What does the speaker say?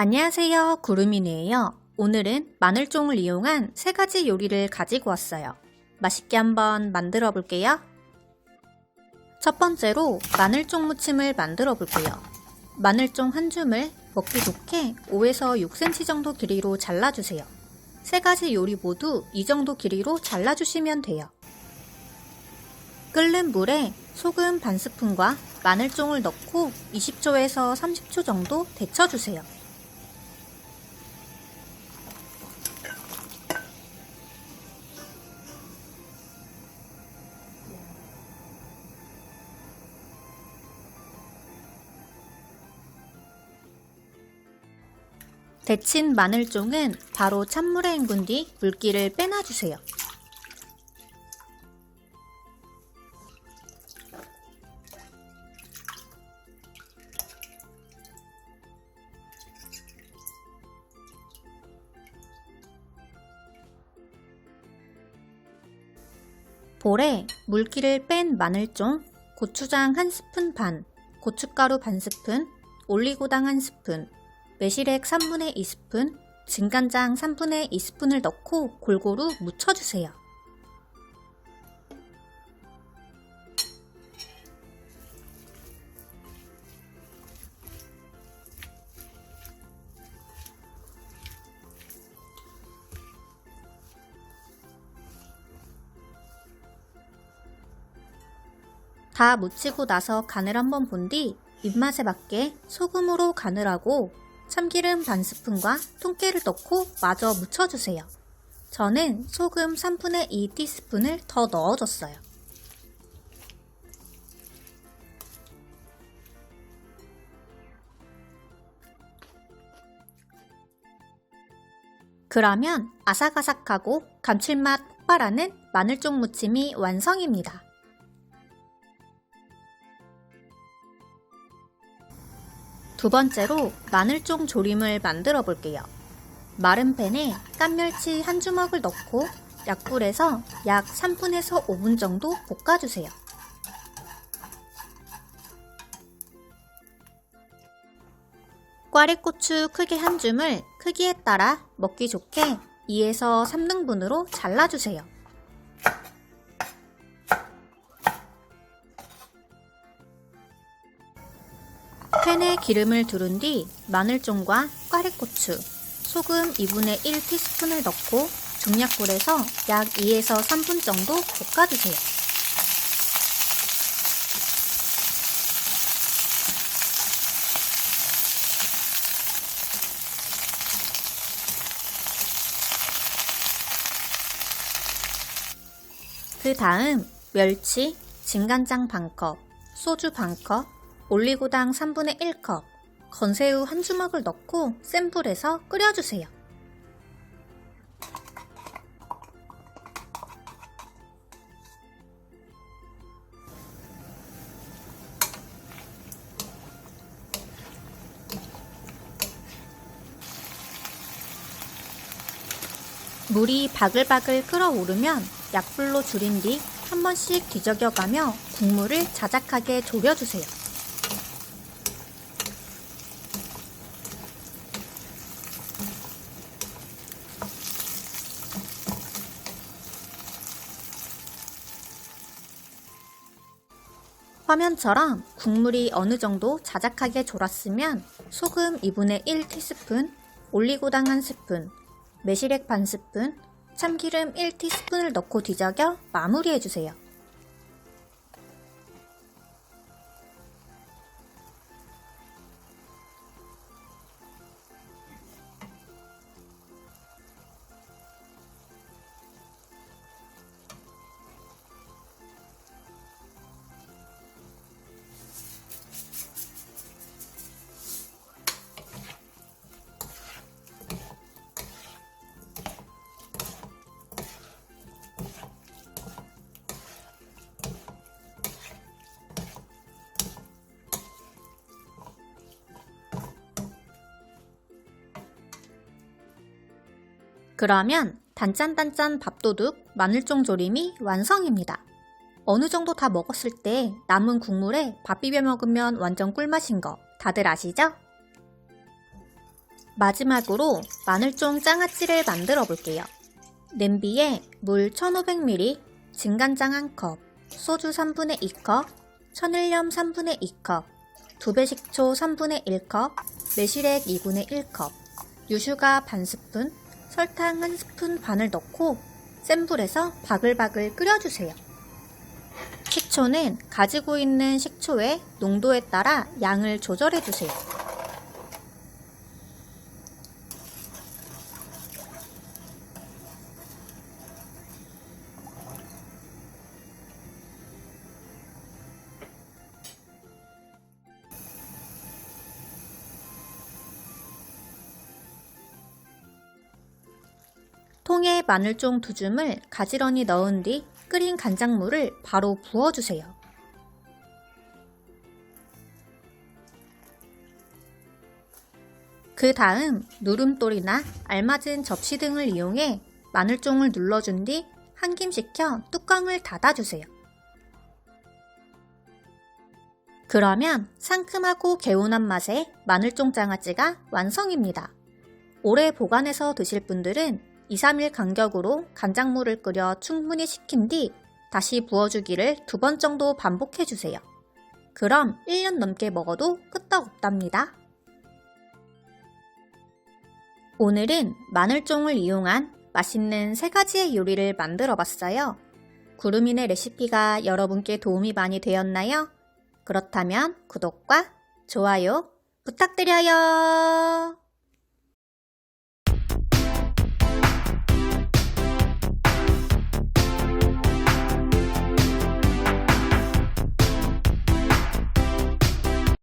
안녕하세요. 구름이네요. 오늘은 마늘종을 이용한 세 가지 요리를 가지고 왔어요. 맛있게 한번 만들어 볼게요. 첫 번째로 마늘종 무침을 만들어 볼게요. 마늘종 한 줌을 먹기 좋게 5에서 6cm 정도 길이로 잘라주세요. 세 가지 요리 모두 이 정도 길이로 잘라주시면 돼요. 끓는 물에 소금 반 스푼과 마늘종을 넣고 20초에서 30초 정도 데쳐주세요. 데친 마늘종은 바로 찬물에 헹군 뒤 물기를 빼놔주세요. 볼에 물기를 뺀 마늘종, 고추장 한 스푼 반, 고춧가루 반 스푼, 올리고당 한 스푼, 매실액 3분의 2스푼, 진간장 3분의 2스푼을 넣고 골고루 묻혀주세요. 다 묻히고 나서 간을 한번 본 뒤 입맛에 맞게 소금으로 간을 하고 참기름 반 스푼과 통깨를 넣고 마저 묻혀주세요. 저는 소금 3분의 2 티스푼을 더 넣어줬어요. 그러면 아삭아삭하고 감칠맛 폭발하는 마늘종 무침이 완성입니다. 두 번째로 마늘종 조림을 만들어 볼게요. 마른 팬에 깐멸치 한 주먹을 넣고 약불에서 약 3분에서 5분 정도 볶아주세요. 꽈리고추 크게 한 줌을 크기에 따라 먹기 좋게 2에서 3등분으로 잘라주세요. 팬에 기름을 두른 뒤 마늘종과 꽈리고추, 소금 2분의 1 티스푼을 넣고 중약불에서 약 2에서 3분 정도 볶아주세요. 그 다음 멸치, 진간장 반컵, 소주 반컵, 올리고당 3분의 1컵, 건새우 한 주먹을 넣고 센 불에서 끓여주세요. 물이 바글바글 끓어오르면 약불로 줄인 뒤 한 번씩 뒤적여가며 국물을 자작하게 졸여주세요. 화면처럼 국물이 어느 정도 자작하게 졸았으면 소금 2분의 1 티스푼, 올리고당 1 스푼, 매실액 반 스푼, 참기름 1 티스푼을 넣고 뒤적여 마무리해주세요. 그러면 단짠단짠 밥도둑 마늘종 조림이 완성입니다. 어느 정도 다 먹었을 때 남은 국물에 밥 비벼 먹으면 완전 꿀맛인 거 다들 아시죠? 마지막으로 마늘종 장아찌를 만들어 볼게요. 냄비에 물 1500ml, 진간장 1컵, 소주 3분의 2컵, 천일염 3분의 2컵, 두배 식초 3분의 1컵, 매실액 2분의 1컵, 유슈가 반 스푼, 설탕 한 스푼 반을 넣고 센 불에서 바글바글 끓여주세요. 식초는 가지고 있는 식초의 농도에 따라 양을 조절해주세요. 통에 마늘종 두 줌을 가지런히 넣은 뒤 끓인 간장물을 바로 부어주세요. 그 다음 누름돌이나 알맞은 접시 등을 이용해 마늘종을 눌러준 뒤 한김 식혀 뚜껑을 닫아주세요. 그러면 상큼하고 개운한 맛의 마늘종 장아찌가 완성입니다. 오래 보관해서 드실 분들은 2, 3일 간격으로 간장물을 끓여 충분히 식힌 뒤 다시 부어주기를 두 번 정도 반복해주세요. 그럼 1년 넘게 먹어도 끄떡없답니다. 오늘은 마늘종을 이용한 맛있는 세 가지의 요리를 만들어 봤어요. 구름이네 레시피가 여러분께 도움이 많이 되었나요? 그렇다면 구독과 좋아요 부탁드려요.